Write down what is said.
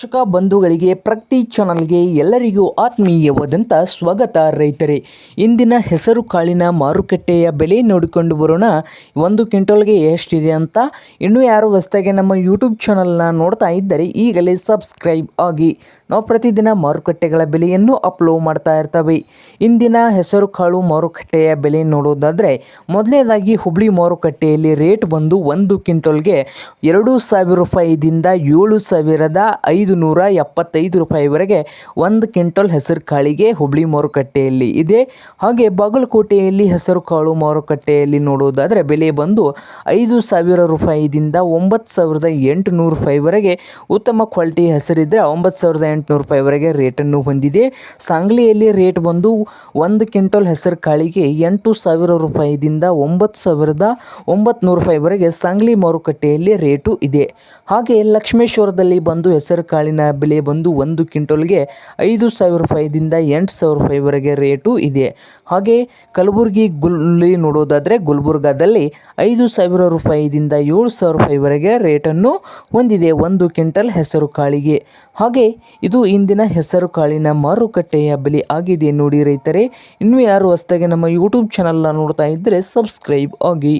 ಕೃಷಿಕ ಬಂಧುಗಳಿಗೆ ಪ್ರತಿ ಚಾನಲ್ಗೆ ಎಲ್ಲರಿಗೂ ಆತ್ಮೀಯವಾದಂಥ ಸ್ವಾಗತ ರೈತರೇ. ಇಂದಿನ ಹೆಸರು ಕಾಳಿನ ಮಾರುಕಟ್ಟೆಯ ಬೆಲೆ ನೋಡಿಕೊಂಡು ಬರೋಣ. ಒಂದು ಕ್ವಿಂಟಲ್ಗೆ ಎಷ್ಟಿದೆ ಅಂತ ಇನ್ನೂ ಯಾರು ಹೊಸ್ತಾಗೆ ನಮ್ಮ ಯೂಟ್ಯೂಬ್ ಚಾನಲ್ನ ನೋಡ್ತಾ ಇದ್ದರೆ ಈಗಲೇ ಸಬ್ಸ್ಕ್ರೈಬ್ ಆಗಿ. ನಾವು ಪ್ರತಿದಿನ ಮಾರುಕಟ್ಟೆಗಳ ಬೆಲೆಯನ್ನು ಅಪ್ಲೋಡ್ ಮಾಡ್ತಾ ಇರ್ತವೆ. ಇಂದಿನ ಹೆಸರು ಕಾಳು ಮಾರುಕಟ್ಟೆಯ ಬೆಲೆ ನೋಡೋದಾದರೆ ಮೊದಲನೇದಾಗಿ ಹುಬ್ಳಿ ಮಾರುಕಟ್ಟೆಯಲ್ಲಿ ರೇಟ್ ಬಂದು ಒಂದು ಕ್ವಿಂಟಲ್ಗೆ ಎರಡು ಸಾವಿರ ರೂಪಾಯಿದಿಂದ ಏಳು ಸಾವಿರದ ನೂರ ಎಪ್ಪತ್ತೈದು ರೂಪಾಯಿವರೆಗೆ ಒಂದು ಕ್ವಿಂಟಲ್ ಹೆಸರು ಕಾಳಿಗೆ ಹುಬ್ಳಿ ಮಾರುಕಟ್ಟೆಯಲ್ಲಿ ಇದೆ. ಹಾಗೆ ಬಾಗಲಕೋಟೆಯಲ್ಲಿ ಹೆಸರು ಕಾಳು ಮಾರುಕಟ್ಟೆಯಲ್ಲಿ ನೋಡೋದಾದರೆ ಬೆಲೆ ಬಂದು ಐದು ಸಾವಿರ ರೂಪಾಯಿದಿಂದ ಒಂಬತ್ತು ಸಾವಿರದ ಎಂಟುನೂರು ರೂಪಾಯಿವರೆಗೆ ಉತ್ತಮ ಕ್ವಾಲಿಟಿ ಹೆಸರಿದ್ದರೆ ಒಂಬತ್ತು ಸಾವಿರದ ಎಂಟುನೂರು ರೂಪಾಯಿವರೆಗೆ ರೇಟನ್ನು ಹೊಂದಿದೆ. ಸಾಂಗ್ಲಿಯಲ್ಲಿ ರೇಟ್ ಬಂದು ಒಂದು ಕ್ವಿಂಟಲ್ ಹೆಸರು ಕಾಳಿಗೆ ಎಂಟು ಸಾವಿರ ರೂಪಾಯಿದಿಂದ ಒಂಬತ್ತು ಸಾವಿರದ ಒಂಬತ್ತು ರೂಪಾಯಿವರೆಗೆ ಸಾಂಗ್ಲಿ ಮಾರುಕಟ್ಟೆಯಲ್ಲಿ ರೇಟು ಇದೆ. ಹಾಗೆ ಲಕ್ಷ್ಮೇಶ್ವರದಲ್ಲಿ ಬಂದು ಹೆಸರು ಕಾಳಿನ ಬೆಲೆ ಬಂದು ಒಂದು ಕ್ವಿಂಟಲ್ಗೆ ಐದು ಸಾವಿರ ರೂಪಾಯಿದಿಂದ ಎಂಟು ಸಾವಿರ ರೂಪಾಯಿವರೆಗೆ ರೇಟು ಇದೆ. ಹಾಗೆ ಕಲಬುರಗಿ ಗುಲ್ಲಿ ನೋಡೋದಾದರೆ ಗುಲ್ಬರ್ಗಾದಲ್ಲಿ ಐದು ಸಾವಿರ ರೂಪಾಯಿದಿಂದ ಏಳು ಸಾವಿರ ರೂಪಾಯಿವರೆಗೆ ರೇಟನ್ನು ಹೊಂದಿದೆ ಒಂದು ಕ್ವಿಂಟಲ್ ಹೆಸರು ಕಾಳಿಗೆ. ಹಾಗೆ ಇದು ಇಂದಿನ ಹೆಸರು ಕಾಳಿನ ಮಾರುಕಟ್ಟೆಯ ಬೆಲೆ ಆಗಿದೆ ನೋಡಿ ರೈತರೇ. ಇನ್ನೂ ಯಾರು ಹೊಸ್ತಾಗೆ ನಮ್ಮ ಯೂಟ್ಯೂಬ್ ಚಾನಲ್ನ ನೋಡ್ತಾ ಇದ್ದರೆ ಸಬ್ಸ್ಕ್ರೈಬ್ ಆಗಿ.